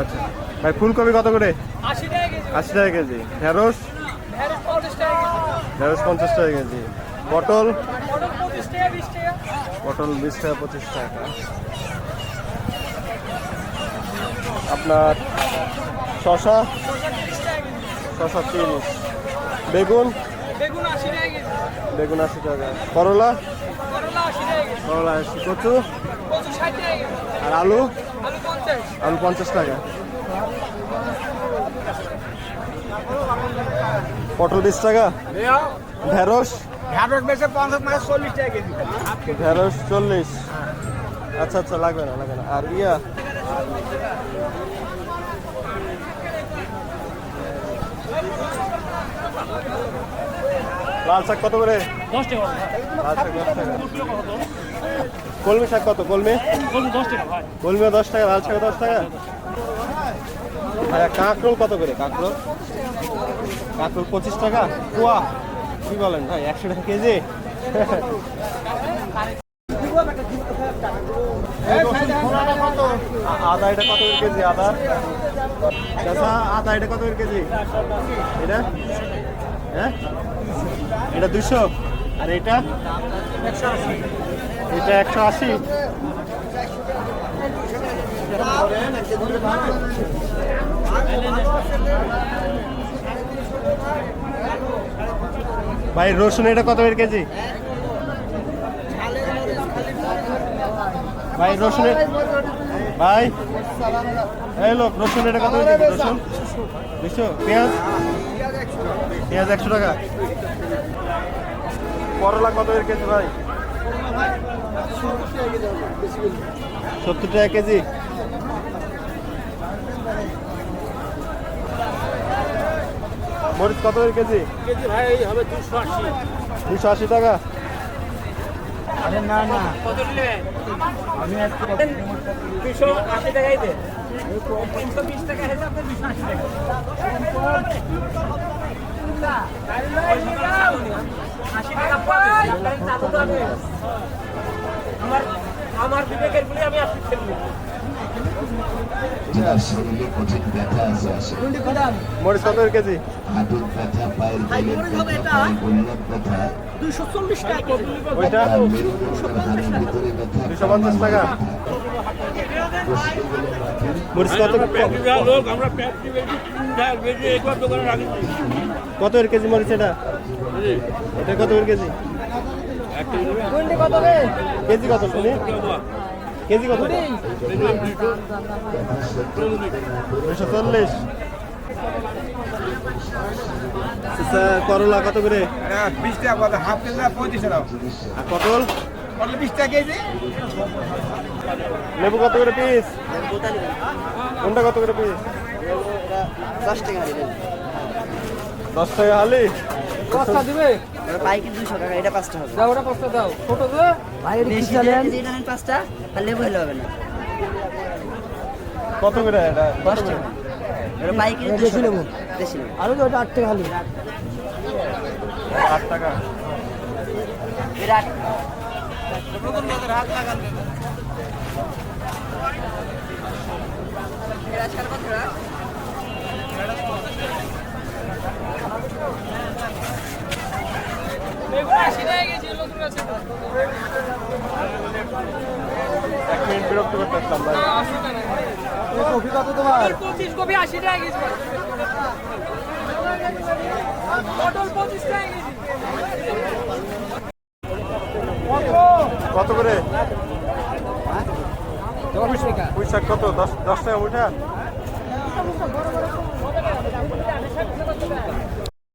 আচ্ছা। ভাই ফুলকপি কত করে? আশি টাকা কেজি। ঢেঁড়স? ঢেঁড়স পঞ্চাশ টাকা কেজি। পটল? পটল বিশ টাকা। পঁচিশ টাকা। আপনার শশা শশা তিরিশ বেগুন? বেগুন আশি টাকা করলা? করলা আশি কচু? আর আলু? আলু পঞ্চাশ আলু পঞ্চাশ টাকা। পটল বিশ টাকা। ঢেঁড়স? ঢাডক বেশে পঞ্চাশ মানে চল্লিশ টাকা কেজি। ঢেঁড়স চল্লিশ। আচ্ছা আচ্ছা লাগবে না লাগবে না। আর ইয়া? লাল শাক কত করে? দশ টাকা লাল শাক দশ টাকা। কলমি শাক কত? কলমি? দশ টাকা ভাই। কলমি দশ টাকা লাল শাক দশ টাকা? আচ্ছা কাঁকরোল কত করে? কাঁকরোল? কাঁকরোল পঁচিশ টাকা? পোয়া কি বলেন ভাই একশো টাকা কেজি? আদা এটা কত করে কেজি আদা? আদা এটা কত করে কেজি? এটা? হ্যাঁ? এটা দুশো আর এটা? এটা একশো আশি। ভাই, রসুন এটা কত করে কেজি? ভাই রসুন ভাই এই লোক রসুন এটা কত রসুন? দুশো পেঁয়াজ? পেঁয়াজ একশো টাকা। করলা কত করে কেজি ভাই? সত্তর টাকা কেজি। মরিচ কত করে কেজি? কেজি ভাই হবে দুশো আশি। দুশো আশি টাকা। আমার আমার বিবেকের বলে আমি খেলব যার শরীরে কঠিন ব্যথা আছে আসে মরিচ কত কেজি? হাঁটুর ব্যথা পায়ের গোলের ব্যথা গোল্লার ব্যথা দুশো চল্লিশ টাকা কেজি। মরিচ কত কেজি? এটা? এটা কত করে কেজি? কেজি কত শুনি? কেজি কত? দুশো চল্লিশ। আচ্ছা, করলা কত করে? বিশ টাকা হাফ কেজি না পঁয়ত্রিশ টাকা। আর পটল? কত বিশ টাকা কেজি। লেবু কত করে পিস? কোনটা কত করে পিস? দশ টাকা। দশ টাকা হালি? পাঁচটা দিবে? পাইকারি দুশো টাকা এটা পাঁচটা হবে। দাও ওটা পাঁচটা দাও। ছোট দে বেশি যেটা নেন পাঁচটা আর লেবু হলে হবে না। কত করে এটা? এটা পাইকারি দেশি লেবু। দেশি লেবু। আরও ওটা আট টাকা টাকা কেজি নতুন আছে এক মিনিট বিরক্ত করতে আসলাম ভাই। কফি কত তোমার পঁচিশ কপি আশি টাকা কেজি পটল পঁচিশ টাকা কত করে? দশ টাকা। কত? দশ দশ টাকা উঠা